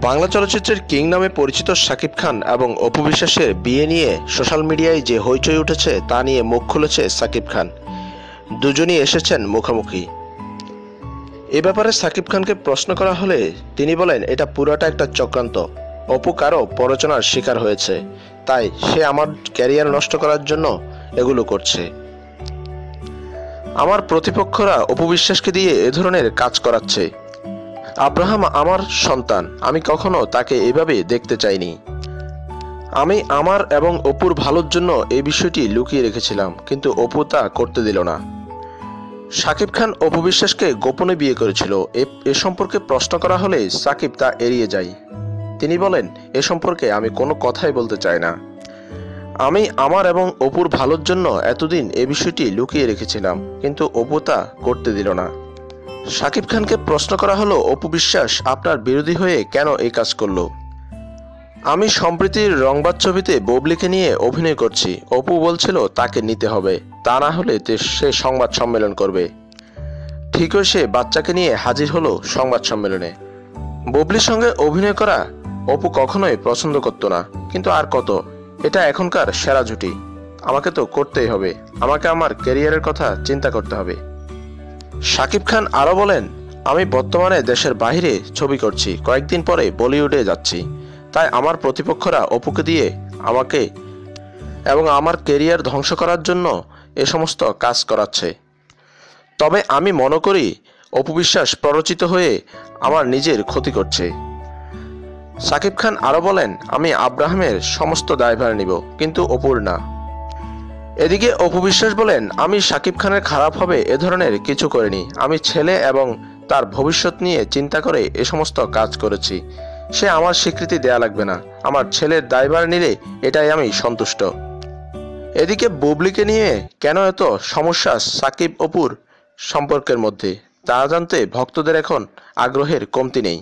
বাংলা চলচ্চিত্রের কিং নামে পরিচিত শাকিব খান এবং অপু বিশ্বাসের বিয়ে নিয়ে সোশ্যাল মিডিয়ায় যে হইচই উঠেছে তা নিয়ে মুখ খুলেছে শাকিব খান। দুজনই এসেছেন মুখোমুখি। এ ব্যাপারে শাকিব খানকে প্রশ্ন করা হলে তিনি বলেন, এটা পুরোটা একটা চক্রান্ত। অপু কারও প্ররোচনার শিকার হয়েছে। তাই সে আমার ক্যারিয়ার নষ্ট করার জন্য এগুলো করছে। আমার প্রতিপক্ষরা অপু বিশ্বাসকে দিয়ে এ ধরনের কাজ করাচ্ছে। আব্রাহাম আমার সন্তান। আমি কখনো তাকে এভাবে দেখতে চাইনি। আমি আমার এবং অপুর ভালোর জন্য এই বিষয়টি লুকিয়ে রেখেছিলাম, কিন্তু অপু তা করতে দিল না। সাকিব খান অপু বিশ্বাসকে গোপনে বিয়ে করেছিল। এ- সম্পর্কে প্রশ্ন করা হলে সাকিব তা এড়িয়ে যায়। তিনি বলেন, এ সম্পর্কে আমি কোনো কথাই বলতে চাই না। আমি আমার এবং অপুর ভালোর জন্য এতদিন এ বিষয়টি লুকিয়ে রেখেছিলাম, কিন্তু অপু তা করতে দিল না। শাকিব খানকে প্রশ্ন করা হলো, অপু বিশ্বাস, আপনার বিরোধী হয়ে কেন এই কাজ করল? আমি সম্প্রীতির রংবাদ ছবিতে ববলিকে নিয়ে অভিনয় করছি। অপু বলছিল, তাকে নিতে হবে। তা না হলে সে সংবাদ সম্মেলন করবে। ঠিকই সে বাচ্চাকে নিয়ে হাজির হলো সংবাদ সম্মেলনে। ববলির সঙ্গে অভিনয় করা অপু কখনোই পছন্দ করতো না। কিন্তু আর কত, এটা এখনকার সেরা জুটি। আমাকে তো করতেই হবে। আমাকে আমার ক্যারিয়ারের কথা চিন্তা করতে হবে। শাকিব খান আরও বলেন, আমি বর্তমানে দেশের বাইরে ছবি করছি, কয়েকদিন পরে বলিউডে যাচ্ছি। তাই আমার প্রতিপক্ষরা অপুকে দিয়ে আমাকে এবং আমার কেরিয়ার ধ্বংস করার জন্য এ সমস্ত কাজ করাচ্ছে। তবে আমি মনে করি, অপু বিশ্বাস প্ররোচিত হয়ে আমার নিজের ক্ষতি করছে। সাকিব খান আরও বলেন, আমি আব্রাহামের সমস্ত দায়ভার নিব, কিন্তু অপুর না। এদিকে অপু বিশ্বাস বলেন, আমি সাকিব খানের খারাপ হবে এ ধরনের কিছু করিনি। আমি ছেলে এবং তার ভবিষ্যৎ নিয়ে চিন্তা করে এ সমস্ত কাজ করেছি। সে আমার স্বীকৃতি দেয়া লাগবে না। আমার ছেলের দায়ভার নিলে এটাই আমি সন্তুষ্ট। এদিকে বুবলিকে নিয়ে কেন এত সমস্যা সাকিব অপুর সম্পর্কের মধ্যে, তা জানতে ভক্তদের এখন আগ্রহের কমতি নেই।